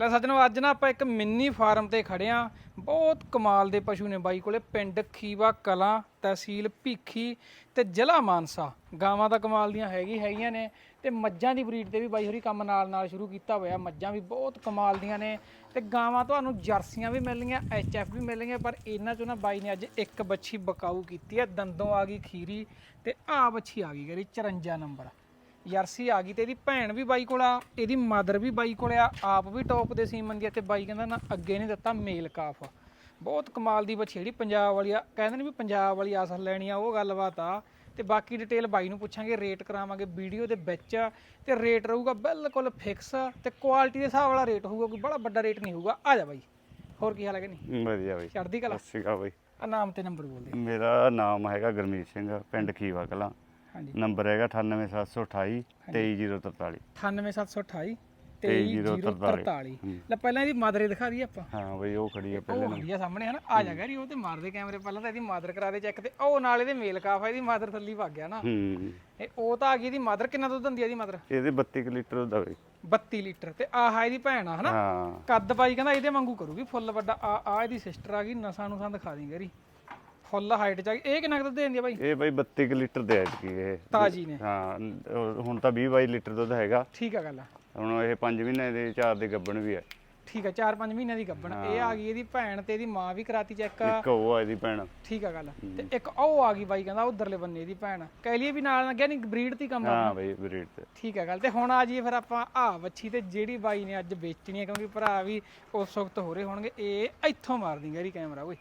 ਲੈ ਸੱਜਣੋ, ਅੱਜ ਨਾ ਆਪਾਂ ਇੱਕ ਮਿੰਨੀ ਫਾਰਮ ਤੇ ਖੜੇ ਆ। ਬਹੁਤ ਕਮਾਲ ਦੇ ਪਸ਼ੂ ਨੇ ਬਾਈ ਕੋਲੇ। ਪਿੰਡ ਖੀਵਾ ਕਲਾਂ, ਤਹਿਸੀਲ ਭੀਖੀ ਤੇ ਜ਼ਿਲ੍ਹਾ ਮਾਨਸਾ। ਗਾਵਾਂ ਦਾ ਕਮਾਲ ਦੀਆਂ ਹੈਗੀ, ਹੈਗੀਆਂ ਨੇ ਤੇ ਮੱਝਾਂ ਦੀ ਬਰੀਡ ਤੇ ਵੀ ਬਾਈ ਹੋਰੀ ਕੰਮ ਨਾਲ ਨਾਲ ਸ਼ੁਰੂ ਕੀਤਾ ਹੋਇਆ। ਮੱਝਾਂ ਵੀ ਬਹੁਤ ਕਮਾਲ ਦੀਆਂ ਨੇ ਤੇ ਗਾਵਾਂ ਤੁਹਾਨੂੰ ਜਰਸੀਆਂ ਵੀ ਮਿਲਣਗੀਆਂ ਐਚਐਫ ਵੀ ਮਿਲਣਗੀਆਂ ਪਰ ਇਹਨਾਂ ਚੋਂ ਨਾ ਬਾਈ ਨੇ ਅੱਜ ਇੱਕ ਬੱਚੀ ਬਕਾਊ ਕੀਤੀ ਹੈ। ਦੰਦੋਂ ਆ ਗਈ ਖੀਰੀ ਤੇ ਆ ਬੱਚੀ ਆ ਗਈ ਗਰੀ 54 ਨੰਬਰ। ਜਰਸੀ ਆ ਗਈ ਤੇ ਇਹਦੀ ਭੈਣ ਵੀ ਬਾਈ ਕੋਲ ਆ ਇਹਦੀ ਮਦਰ ਵੀ ਬਾਈ ਕੋਲ ਆ ਆਪ ਵੀ ਟੌਪ ਦੇ ਸੀਮਨ ਦੀ ਆ ਤੇ ਬਾਈ ਕਹਿੰਦਾ ਨਾ ਅੱਗੇ ਨਹੀਂ ਦਿੱਤਾ ਮੇਲ ਕਾਫ। ਬਹੁਤ ਕਮਾਲ ਦੀ ਬੱਚੀ ਜਿਹੜੀ ਪੰਜਾਬ ਵਾਲੀ ਆ। ਕਹਿੰਦੇ ਨੇ ਵੀ ਪੰਜਾਬ ਵਾਲੀ ਅਸਲ ਲੈਣੀ ਆ ਉਹ ਗੱਲਬਾਤ ਆ। ਤੇ ਬਾਕੀ ਡਿਟੇਲ ਬਾਈ ਨੂੰ ਪੁੱਛਾਂਗੇ ਰੇਟ ਕਰਾਵਾਂਗੇ ਵੀਡੀਓ ਦੇ ਵਿੱਚ। ਤੇ ਰੇਟ ਰਹੂਗਾ ਬਿਲਕੁਲ ਫਿਕਸ ਤੇ ਕੁਆਲਿਟੀ ਦੇ ਹਿਸਾਬ ਵਾਲਾ ਰੇਟ ਹੋਊਗਾ ਕੋਈ ਬੜਾ ਵੱਡਾ ਰੇਟ ਨਹੀਂ ਹੋਊਗਾ। ਆ ਜਾ ਬਾਈ ਹੋਰ ਕੀ ਹਾਲ ਹੈ ਕਿ ਨਹੀਂ? ਵਧੀਆ ਬਈ। ਚੜ੍ਹਦੀ ਕਲਾ? ਸਤਿ ਸ਼੍ਰੀ ਅਕਾਲ ਬਈ। ਆ ਨਾਮ ਤੇ ਨੰਬਰ ਬੋਲ ਦੇ। ਮੇਰਾ ਨਾਮ ਹੈਗਾ ਗਰਮੀਤ ਸਿੰਘ ਪਿੰਡ ਖੀਵਾ ਕਲਾਂ। ਨੰਬਰ ਹੈਗਾ 98728 23043 98728 23043 23043 ਲੈ ਪਹਿਲਾਂ ਇਹਦੀ ਮਾਦਰੇ ਦਿਖਾ ਦਈਏ ਆਪਾਂ। ਹਾਂ ਬਈ ਉਹ ਖੜੀ ਉਹ ਪਹਿਲੇ ਖੜੀ ਆ ਸਾਹਮਣੇ ਹਨ? ਆ ਜਾ ਗਰੀ ਉਹ ਤੇ ਮਾਰਦੇ ਕੈਮਰੇ ਪਹਿਲਾਂ ਤਾਂ ਇਹਦੀ ਮਾਦਰ ਕਰਾ ਦੇ ਚੈੱਕ ਤੇ। ਉਹ ਨਾਲ ਇਹਦੇ ਮੇਲ ਕਾਫ ਆ ਇਹਦੀ ਮਾਦਰ ਥੱਲੀ ਭੱਗ ਗਿਆ ਨਾ। ਹੂੰ। ਇਹ ਉਹ ਤਾਂ ਆ ਗਈ ਇਹਦੀ ਮਾਦਰ ਕਿੰਨਾ ਦੁੱਧ ਦਿੰਦੀ ਆ ਇਹਦੀ ਮਾਦਰ ਇਹਦੇ 32 ਕੁ ਲੀਟਰ ਦਾ ਬਈ। 32 ਲੀਟਰ। ਤੇ ਆਹ ਇਹਦੀ ਭੈਣ ਆ ਹਨਾ? ਹਾਂ। ਕੱਦ ਬਾਈ ਕਹਿੰਦਾ ਇਹਦੇ ਵਾਂਗੂ ਕਰੂਗੀ ਫੁੱਲ ਵੱਡਾ। ਆ ਆ ਇਹਦੀ ਸਿਸਟਰ ਆ ਗਈ ਨਸਾਂ ਨੂੰ ਦਿਖਾ ਦੀ ਗਰੀ ਫੁੱਲ ਹਾਈਟ ਚ ਆ ਗਈ ਇਹ ਕਿੰਨਾ ਕੁ ਦਿੰਦੀ ਆ ਬਾਈ? ਇਹ ਬਈ 32 ਕੁ ਲੀਟਰ ਦੇ ਐਤਕੀ ਇਹ। ਤਾਜੀ ਨੇ। ਹਾਂ ਹੁਣ ਤਾਂ 20 22 ਲੀਟਰ ਦੁੱਧ ਹੈਗਾ। ਠੀਕ ਆ ਗੱਲ ਹੁਣ ਇਹ 5 ਮਹੀਨੇ ਦੇ 4 ਦੇ ਗੱਬਣ ਵੀ ਹੈ ਠੀਕ ਆ 4-5 ਮਹੀਨਿਆਂ ਦੀ ਗੱਭਣ ਇਹ ਆ ਗਈ ਇਹਦੀ ਭੈਣ ਤੇ ਇਹਦੀ ਮਾਂ ਵੀ ਕਰਾਤੀ ਚੈੱਕ ਇੱਕ ਉਹ ਆ ਇਹਦੀ ਭੈਣ। ਠੀਕ ਆ ਗੱਲ ਤੇ ਇੱਕ ਉਹ ਆ ਗਈ ਬਾਈ ਕਹਿੰਦਾ ਉਧਰਲੇ ਬੰਨੇ ਦੀ ਭੈਣ। ਕਹਿ ਲਈਏ ਵੀ ਨਾਲ ਲੱਗਿਆ ਨਹੀਂ ਬਰੀਡ ਦੀ ਕੰਮ ਆ ਹਾਂ ਬਈ ਬਰੀਡ ਤੇ। ਠੀਕ ਹੈ ਗੱਲ। ਤੇ ਹੁਣ ਆ ਜੀ ਫਿਰ ਆਪਾਂ ਆ ਵੱਛੀ ਤੇ ਜਿਹੜੀ ਬਾਈ ਨੇ ਅੱਜ ਵੇਚਣੀ ਹੈ ਕਿਉਂਕਿ ਭਰਾ ਵੀ ਉਸ ਵਕਤ ਹੋ ਰਹੇ ਹੋਣਗੇ। ਇਹ ਇੱਥੋਂ ਮਾਰ ਦੀ ਗੈਰੀ ਕੈਮਰਾ ਓਏ।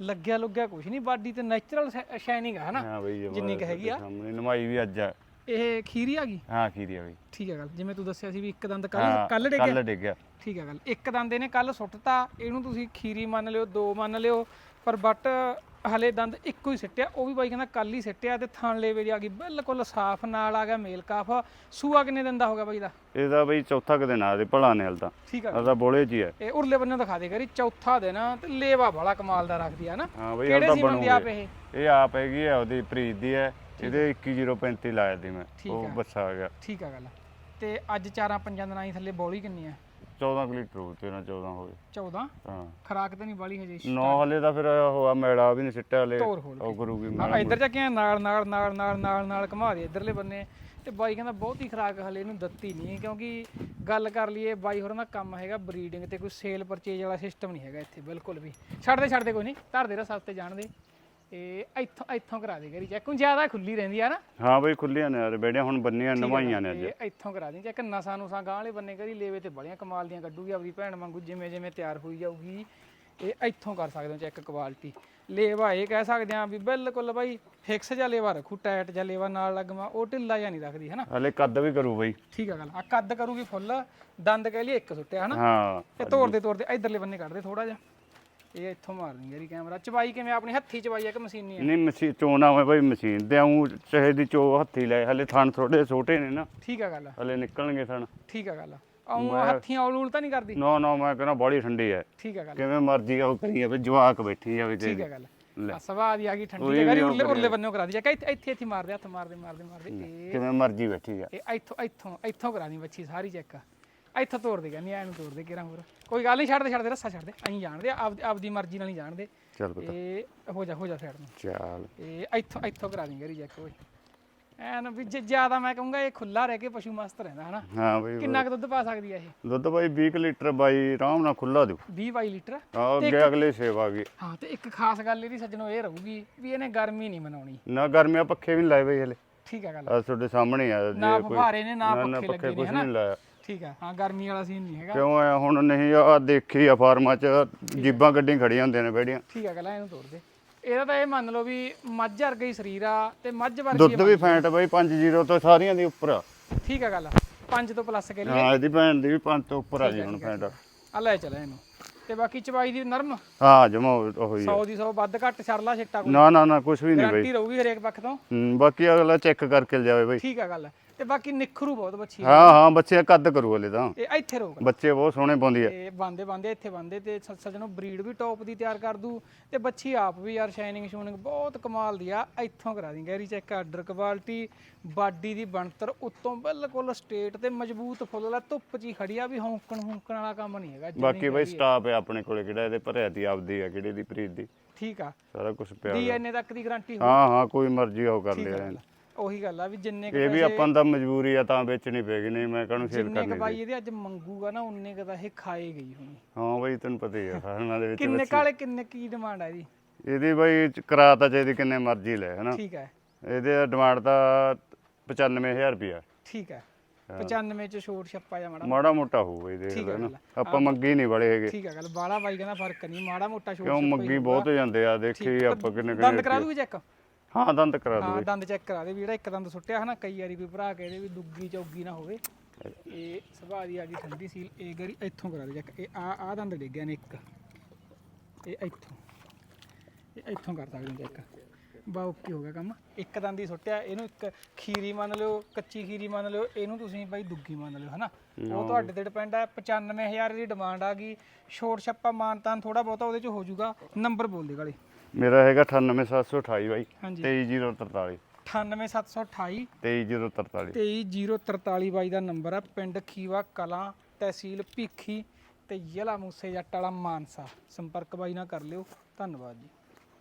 ਲੱਗਿਆ ਲੁੱਗਿਆ ਕੁਝ ਨਹੀਂ ਬਾਡੀ ਤੇ ਨੈਚੁਰਲ ਸ਼ਾਈਨਿੰਗ ਹੈ ਹਨਾ? ਹਾਂ ਬਈ ਇਹ ਜਿੰਨੀ ਕੁ ਹੈਗੀ ਆ। ਸਾਹਮਣੇ ਨਮਾਈ ਵੀ ਅੱਜ ਆ। ਇਹ ਖੀਰੀ ਆ ਗਈ? ਹਾਂ ਖੀਰੀ ਆ ਬਈ। ਠੀਕ ਹੈ ਗੱਲ ਜਿਵੇਂ ਤੂੰ ਦੱਸਿਆ ਸੀ ਵੀ ਇੱਕ ਦੰਦ ਕੱਲ ਕੱਲ ਡਿੱਗਿਆ ਕੱਲ ਡਿੱਗਿਆ ਠੀਕ ਹੈ ਗੱਲ ਇੱਕ ਦੰਦ ਇਹਨੇ ਕੱਲ ਸੁੱਟਤਾ ਇਹਨੂੰ ਤੁਸੀਂ ਖੀਰੀ ਮੰਨ ਲਿਓ ਦੋ ਮੰਨ ਲਿਓ ਪਰ ਬਟ ਹਲੇ ਦੰਦ ਇੱਕੋ ਹੀ ਸਿੱਟਿਆ ਉਹ ਵੀ ਬਾਈ ਕਹਿੰਦਾ ਕੱਲ ਹੀ ਸਿੱਟਿਆ ਤੇ ਥਣ ਲੇਵੇ ਦੀ ਆ ਗਈ ਬਿਲਕੁਲ ਸਾਫ਼ ਨਾਲ ਆ ਗਿਆ ਮੇਲ ਕਾਫ। ਸੂਆ ਕਿੰਨੇ ਦਿਨ ਦਾ ਹੋ ਗਿਆ ਬਾਈ ਦਾ? ਇਹਦਾ ਬਈ ਚੌਥਾ ਕੁ ਦਿਨ ਆ ਦੇ ਭਲਾ ਨੇ ਹਲ ਤਾਂ ਠੀਕ ਆ। ਉਹਦਾ ਬੋਲੇ ਜੀ ਹੈ। ਇਹ ਉਰਲੇ ਬੰਨੇ ਦਿਖਾ ਦੇ ਕਰੀ ਚੌਥਾ ਦਿਨ ਆ ਤੇ ਲੇਵਾ ਬੜਾ ਕਮਾਲ ਦਾ ਰੱਖਦੀ ਆ ਨਾ। ਹਾਂ ਬਈ ਕਿਹੜੇ ਉਹਦਾ ਸੀਮਨ ਦੀ ਆਪ ਬਣੂਗੇ। ਇਹ? ਇਹ ਆਪ ਹੈਗੀ ਆ ਉਹਦੀ ਪ੍ਰੀਤ ਦੀ ਹੈ। ਇਹਦੇ 21035 ਲਾਇਆ ਦੀ ਮੈਂ ਠੀਕ ਉਹ ਹੈ। ਬੱਸਾ ਆ ਗਿਆ। ਠੀਕ ਆ ਗੱਲ। ਤੇ ਅੱਜ ਚਾਰਾਂ ਪੰਜਾਂ ਦਿਨਾਂ ਦੀ ਥੱਲੇ ਬੋਲੀ ਕਿੰਨੀ ਆ? 14 ਕੁ ਲੀਟਰ ਹੋ 13 14 ਹੋ ਗਏ 14 ਹਾਂ। ਖਰਾਕ ਤੇ ਨਹੀਂ ਬਾਲੀ ਹਜੇ ਨੌ ਹਲੇ ਤਾਂ ਫਿਰ ਹੋਆ ਮੈਲਾ ਵੀ ਨਹੀਂ ਸਿੱਟਿਆ ਹਲੇ। ਤੋਰ ਖੋਲ ਉਹ ਕਰੂਗੀ ਇੱਧਰ ਜਾ ਕੇ ਨਾਲ ਨਾਲ ਨਾਲ ਨਾਲ ਨਾਲ ਨਾਲ ਘੁਮਾ ਦੇ ਇੱਧਰਲੇ ਬੰਨੇ। ਤੇ ਬਾਈ ਕਹਿੰਦਾ ਬਹੁਤੀ ਖਰਾਕ ਹਲੇ ਇਹਨੂੰ ਦਿੱਤੀ ਨਹੀਂ ਕਿਉਂਕਿ ਗੱਲ ਕਰ ਲਈਏ ਬਾਈ ਹੋਰਾਂ ਦਾ ਕੰਮ ਹੈਗਾ ਬਰੀਡਿੰਗ ਤੇ ਕੋਈ ਸੇਲ ਪਰਚੇਜ ਵਾਲਾ ਸਿਸਟਮ ਨਹੀਂ ਹੈਗਾ ਇੱਥੇ ਬਿਲਕੁਲ ਵੀ। ਛੱਡ ਦੇ ਛੱਡ ਦੇ ਕੋਈ ਨਹੀਂ ਧਰ ਦੇ ਰ ਸਸਤੇ ਜਾਣ ਦੇ। ਇਹ ਇੱਥੋਂ ਇੱਥੋਂ ਕਰਾ ਦੇ ਕਰੀ ਚੈੱਕ ਜ਼ਿਆਦਾ ਖੁੱਲੀ ਰਹਿੰਦੀ ਆ ਨਾ। ਹਾਂ ਬਈ ਖੁੱਲੀਆਂ ਨੇ ਯਾਰ ਬੇੜੀਆਂ ਹੁਣ ਬੰਨੀਆਂ ਨਵਾਈਆਂ ਨੇ ਅੱਜ। ਇਹ ਇੱਥੋਂ ਕਰਾ ਦੀ। ਚੈੱਕ ਨਸਾਂ ਨੂੰ ਸਾਂ ਗਾਂ ਵਾਲੇ ਬੰਨੇ ਕਰੀ ਲੇਵੇ ਤੇ ਬੜੀਆਂ ਕਮਾਲ ਦੀਆਂ ਕੱਢੂਗੀ ਆਪਦੀ ਭੈਣ ਵਾਂਗੂ ਜਿਵੇਂ ਜਿਵੇਂ ਤਿਆਰ ਹੋਈ ਜਾਊਗੀ। ਇਹ ਇੱਥੋਂ ਕਰ ਸਕਦੇ ਹੋ ਚੈੱਕ ਕੁਆਲਿਟੀ ਲੇਵਾ ਇਹ ਕਹਿ ਸਕਦੇ ਆ ਵੀ ਬਿਲਕੁਲ ਬਾਈ ਫਿਕਸ ਜਿਹਾ ਲੇਵਾ ਰੱਖੂ ਟਾਈਟ ਜਿਹਾ ਲੇਵਾ ਨਾਲ ਲੱਗਵਾ ਉਹ ਢਿੱਲਾ ਜਿਹਾ ਨਹੀਂ ਰੱਖਦੀ ਹਨਾ? ਹਲੇ ਕੱਦ ਵੀ ਕਰੂ ਬਈ। ਠੀਕ ਆ ਗੱਲ। ਆ ਕੱਦ ਕਰੂਗੀ ਫੁੱਲ ਦੰਦ ਕਹਿ ਲਈ ਇੱਕ ਸੁੱਟਿਆ ਹਨਾ? ਹਾਂ ਇਹ ਤੋੜਦੇ ਤੋੜਦੇ ਇਧਰਲੇ ਬੰਨੇ ਕੱਢਦੇ ਥੋੜਾ ਜਿਹਾ। ਇਹ ਇੱਥੋਂ ਮਾਰਨੀ ਯਾਰੀ ਕੈਮਰਾ। ਚਬਾਈ ਕਿਵੇਂ ਆਪਣੀ ਹੱਥੀ ਚਬਾਈ ਆ ਕਿ ਮਸ਼ੀਨੀ ਆ? ਨਹੀਂ ਮਸ਼ੀਨ ਚੋਣਾ ਹੋਵੇ ਬਈ ਮਸ਼ੀਨ ਤੇ ਆਉਂ ਚਾਹੇ ਦੀ ਚੋ ਹੱਥੀ ਲੈ ਹਲੇ ਥਣ ਥੋੜੇ ਛੋਟੇ ਨੇ ਨਾ। ਠੀਕ ਆ ਗੱਲ ਹਲੇ ਨਿਕਲਣਗੇ ਥਣ। ਠੀਕ ਆ ਗੱਲ ਆਉਂ ਹੱਥੀਆਂ ਔਲ ਉਲ ਤਾਂ ਨਹੀਂ ਕਰਦੀ? ਨਾ ਨਾ ਮੈਂ ਕਹਿੰਦਾ ਬੜੀ ਠੰਡੀ ਹੈ ਠੀਕ ਆ ਗੱਲ ਕਿਵੇਂ ਮਰਜ਼ੀ ਉਹ ਕਰੀ ਜਾਵੇ ਜਵਾਕ ਬੈਠੀ ਜਾਵੇ ਤੇ। ਠੀਕ ਹੈ ਗੱਲ ਆ। ਸਵਾਦ ਦੀ ਆ ਗਈ ਠੰਡੀ ਜਗ੍ਹਾ ਦੀ ਉਰਲੇ ਉਰਲੇ ਬੰਨੋਂ ਕਰਾ ਦੀ ਜਾ ਇੱਥੇ ਇੱਥੇ ਇੱਥੇ ਮਾਰਦੇ ਹੱਥ ਮਾਰਦੇ ਮਾਰਦੇ। ਮਾਰਦੇ ਇਹ ਕਿਵੇਂ ਮਰਜ਼ੀ ਬੈਠੀ ਆ। ਇਹ ਇੱਥੋਂ ਇੱਥੋਂ ਇੱਥੋਂ ਕਰਾ ਦੀ ਬੱਚੀ ਸਾਰੀ ਚੈੱਕ। ਇੱਥੋਂ ਤੋੜ ਦੇ ਕਹਿੰਦੀ ਐ ਨੂੰ ਤੋੜ ਦੇ ਕਿਰਾਂ ਹੋਰ। ਕੋਈ ਗੱਲ ਨਹੀਂ ਛੱਡ ਦੇ ਛੱਡ ਦੇ ਰੱਸਾ ਛੱਡ ਦੇ ਅਸੀਂ ਜਾਣਦੇ ਆਪ ਆਪਦੀ ਮਰਜ਼ੀ ਨਾਲ ਹੀ ਜਾਣਦੇ। ਚੱਲ ਪੁੱਤ। ਇਹ ਹੋ ਜਾ ਹੋ ਜਾ ਸਾਈਡ ਨੂੰ। ਚੱਲ। ਇਹ ਇੱਥੋਂ ਇੱਥੋਂ ਕਰਾ ਦੀ ਗਰੀ ਚੈੱਕ ਓਏ। ਐਨ ਵੀ ਜੇ ਜ਼ਿਆਦਾ ਮੈਂ ਕਹੂੰਗਾ ਇਹ ਖੁੱਲਾ ਰਹਿ ਕੇ ਪਸ਼ੂ ਮਸਤ ਰਹਿੰਦਾ ਹਨਾ? ਹਾਂ ਬਈ ਕਿੰਨਾ ਕੁ ਦੁੱਧ ਪਾ ਸਕਦੀ ਆ ਇਹ? ਦੁੱਧ ਬਾਈ 20 ਕੁ ਲੀਟਰ ਬਾਈ ਆਰਾਮ ਨਾਲ ਖੁੱਲਾ ਦਿਓ। 20 22 ਲੀਟਰ? ਆ ਅੱਗੇ ਅਗਲੇ ਸੇਵ ਆ ਗਈ ਹਾਂ ਤੇ ਇੱਕ ਖਾਸ ਗੱਲ ਇਹਦੀ ਸੱਜਣੋ ਇਹ ਰਹੂਗੀ ਵੀ ਇਹਨੇ ਗਰਮੀ ਨਹੀਂ ਮਨਾਉਣੀ। ਨਾ ਗਰਮੀਆਂ ਪੱਖੇ ਵੀ ਨੀ ਲਾਏ ਬਈ ਹਲੇ। ਠੀਕ ਹੈ ਗੱਲ। ਆ ਤੁਹਾਡੇ ਸਾਹਮਣੇ ਆ ਜੇ ਕੋਈ ਫੁਹਾਰੇ ਨੇ ਨਾ ਨਾ ਨਾ ਪੱਖੇ ਲੱਗੇ ਨੇ ਹਨਾ? ਨਹੀਂ ਠੀਕ ਹੈ ਹਾਂ ਗਰਮੀ ਵਾਲਾ ਸੀਨ ਨਹੀਂ ਹੈਗਾ। ਕਿਉਂ ਆ ਹੁਣ ਨਹੀਂ ਆ ਦੇਖੀ ਆ ਫਾਰਮਾਂ ਚ ਜੀਬਾਂ ਗੱਡੀਆਂ ਖੜੀਆਂ ਹੁੰਦੀਆਂ ਨੇ ਬੈੜੀਆਂ। ਠੀਕ ਹੈ ਗੱਲ ਇਹਨੂੰ ਤੋੜ ਦੇ। ਇਹਦਾ ਤਾਂ ਇਹ ਮੰਨ ਲਓ ਵੀ ਮੱਝ ਵਰਗਾ ਹੀ ਸਰੀਰ ਆ ਤੇ ਮੱਝ ਵਰਗੀ ਦੁੱਧ ਵੀ ਫੈਂਟ ਬਾਈ 5-0 ਤੋਂ ਸਾਰੀਆਂ ਦੀ ਉੱਪਰ ਆ। ਠੀਕ ਹੈ ਗੱਲ 5 ਤੋਂ ਪਲੱਸ ਕੇ ਲਈ ਹਾਂ ਇਹਦੀ ਭੈਣ ਦੀ ਵੀ 5 ਤੋਂ ਉੱਪਰ ਆ ਜੀ ਹੁਣ ਫੈਂਟ। ਆ। ਲੈ ਚਲੇ ਇਹਨੂੰ। ਤੇ ਬਾਕੀ ਚਬਾਈ ਦੀ ਨਰਮ? ਹਾਂ ਜਮਾ ਉਹੀ ਆ। 100 ਦੀ 100 ਵੱਧ ਘੱਟ ਛਰਲਾ ਛਿੱਟਾ ਕੋਈ। ਨਾ ਨਾ ਨਾ ਕੁਝ ਵੀ ਨਹੀਂ ਬਾਈ। ਗਾਰੰਟੀ ਰਹੂਗੀ ਹਰੇਕ ਪੱਖ ਤੋਂ? ਹੂੰ, ਬਾਕੀ ਅਗਲਾ ਚੈੱਕ ਕਰਕੇ ਜਾਵੇ ਬਾਈ। ਠੀਕ ਹੈ ਗੱਲ ਤੇ ਬਾਕੀ ਨਿਖਰੂ ਬਹੁਤ ਬੱਚੀ ਹੈ। ਹਾਂ ਹਾਂ ਬੱਚੇ ਕੱਦ ਕਰੂ ਹਲੇ ਤਾਂ। ਇਹ ਇੱਥੇ ਰੋਕ ਬੱਚੇ ਬਹੁਤ ਸੋਹਣੇ ਪਾਉਂਦੀ ਆ। ਤੇ ਬੰਦੇ ਬੰਦੇ ਇੱਥੇ ਬੰਦੇ ਤੇ ਸੱਜਣੋਂ ਬਰੀਡ ਵੀ ਟੌਪ ਦੀ ਤਿਆਰ ਕਰ ਦੂ ਤੇ ਬੱਚੀ ਆਪ ਵੀ ਯਾਰ ਸ਼ਾਈਨਿੰਗ ਸ਼ੂਨਿੰਗ ਬਹੁਤ ਕਮਾਲ ਦੀ ਆ। ਇੱਥੋਂ ਕਰਾ ਦੀ ਗੈਰੀ ਚੈੱਕ ਆਰਡਰ ਕੁਆਲਿਟੀ ਬਾਡੀ ਦੀ ਬਣਤਰ ਉੱਤੋਂ ਬਿਲਕੁਲ ਸਟੇਟ ਤੇ ਮਜ਼ਬੂਤ ਫੁੱਲ ਆ ਧੁੱਪ 'ਚ ਹੀ ਖੜੀ ਆ ਵੀ ਹੌਂਕਣ ਹੌਂਕਣ ਵਾਲਾ ਕੰਮ ਨਹੀਂ ਹੈਗਾ ਬਾਕੀ ਬਈ ਸਟਾਫ ਹੈ ਆਪਣੇ ਕੋਲੇ ਕਿਹੜਾ ਇਹਦੇ ਭਰਿਆ ਦੀ ਆਪਦੀ ਆ ਕਿਹੜੀ ਦੀ ਪ੍ਰੀਤ ਦੀ? ਠੀਕ ਆ। ਸਾਰਾ ਕੁਝ ਪਿਆ ਡੀਐਨਏ ਤੱਕ ਦੀ ਗਾਰੰਟੀ ਹਾਂ ਹਾਂ ਕੋਈ ਮਰਜ਼ੀ ਉਹ ਕਰ ਲਿਆ ਉਹੀ ਗੱਲ ਆ ਵੀ ਜਿੰਨੇ ਕੁ ਇਹ ਵੀ ਆਪਾਂ ਦਾ ਮਜਬੂਰੀ ਆ ਤਾਂ ਵੇਚਣੀ ਪੈਗੀ ਨਹੀਂ ਮੈਂ ਕਹਣੂ ਸੇਲ ਜਿੰਨੇ ਕ ਕਰਨੀ ਬਾਈ ਇਹਦੇ ਅੱਜ ਮੰਗੂਗਾ ਨਾ ਉਨੇ ਕ ਤਾਂ ਇਹ ਖਾਏ ਗਈ ਹੋਣੀ। ਹਾਂ ਬਈ ਤੈਨੂੰ ਪਤਾ ਹੀ ਆ ਫਾਰਮਾਂ ਦੇ ਵਿੱਚ ਕਿੰਨੇ ਕਾਲੇ ਕਿੰਨੇ ਕੀ ਡਿਮਾਂਡ ਆ ਇਹਦੀ? ਇਹਦੀ ਬਈ ਕਰਾ ਤਾਂ ਚਾਹੀਦੀ ਕਿੰਨੇ ਮਰਜ਼ੀ ਲੈ ਹਨਾ। ਠੀਕ ਹੈ ਇਹਦੇ ਡਿਮਾਂਡ ਤਾਂ 95000 ਰੁਪਿਆ ਠੀਕ ਹੈ। 95 ਚ ਛੋਟ ਛੱਪਾ ਜਾ ਮਾੜਾ ਮਾੜਾ ਮੋਟਾ ਹੋਊ ਇਹ ਦੇਖ ਠੀਕ ਲੈ ਹੈ ਨਾ ਗੱਲ। ਆਪਾਂ ਮੰਗੀ ਨਹੀਂ ਬੜੇ ਹੈਗੇ। ਠੀਕ ਹੈ ਗੱਲ ਬਾਲਾ ਬਾਈ ਕਹਿੰਦਾ ਫ਼ਰਕ ਨਹੀਂ ਮਾੜਾ ਮੋਟਾ ਛੋਟ ਕਿਉਂ ਮੰਗੀ ਬਹੁਤ ਜਾਂਦੇ ਆ ਦੇਖੀ ਆਪਾਂ ਕਿੰਨੇ ਦੰਦ ਕਿੰਨੇ ਕਰਾ ਦੂਗੀ ਚੈੱਕ? ਹਾਂ ਦੰਦ ਕਰਾ ਹਾਂ ਦੂਗੇ ਦੰਦ ਚੈੱਕ ਕਰਾ ਦੇ ਵੀ ਜਿਹੜਾ ਇੱਕ ਦੰਦ ਸੁੱਟਿਆ ਹਨਾ ਕਈ ਵਾਰੀ ਕੋਈ ਭਰਾ ਕੇ ਇਹਦੇ ਵੀ ਦੁੱਗੀ ਚੌਗੀ ਨਾ ਹੋਵੇ। ਇਹ ਸੁਭਾਅ ਦੀ ਆ ਗਈ ਠੰਡੀ ਸੀਲ ਇਹ ਗਰੀ ਇੱਥੋਂ ਕਰਾ ਦੇ ਚੈੱਕ ਇਹ ਆ ਆ ਦੰਦ ਡਿੱਗਿਆ ਨੇ ਇੱਕ। ਇਹ ਇੱਥੋਂ। ਇਹ ਇੱਥੋਂ ਕਰ ਸਕਦੇ ਚੈੱਕ ਬਾ ਓਕੇ ਹੋ ਗਿਆ ਕੰਮ। ਇੱਕ ਦੰਦ ਹੀ ਸੁੱਟਿਆ ਇਹਨੂੰ ਇੱਕ ਖੀਰੀ ਮੰਨ ਲਿਓ ਕੱਚੀ ਖੀਰੀ ਮੰਨ ਲਿਓ ਇਹਨੂੰ ਤੁਸੀਂ ਬਾਈ ਦੁੱਗੀ ਮੰਨ ਲਿਓ ਹਨਾ। ਉਹ ਤੁਹਾਡੇ ਤੇ ਡਿਪੈਂਡ ਹੈ 95000 ਦੀ ਡਿਮਾਂਡ ਆ ਗਈ। ਛੋਟ ਛੱਪਾ ਮਾਨਤਾਨ ਥੋੜਾ ਬਹੁਤਾ ਉਹਦੇ ਚ ਹੋ ਜਾਊਗਾ ਨੰਬਰ ਬੋਲ ਦੇ ਗਾਲੇ। ਮੇਰਾ ਹੈਗਾ 98728 ਬਾਈ ਹਾਂਜੀ। 23043 98728 23043 23043 ਬਾਈ ਦਾ ਨੰਬਰ ਆ ਪਿੰਡ ਖੀਵਾ ਕਲਾਂ ਤਹਿਸੀਲ ਭੀਖੀ ਤੇ ਜ਼ਿਲ੍ਹਾ ਮੂਸੇ ਜੱਟ ਵਾਲਾ ਮਾਨਸਾ। ਸੰਪਰਕ ਬਾਈ ਨਾਲ ਕਰ ਲਿਓ। ਧੰਨਵਾਦ ਜੀ।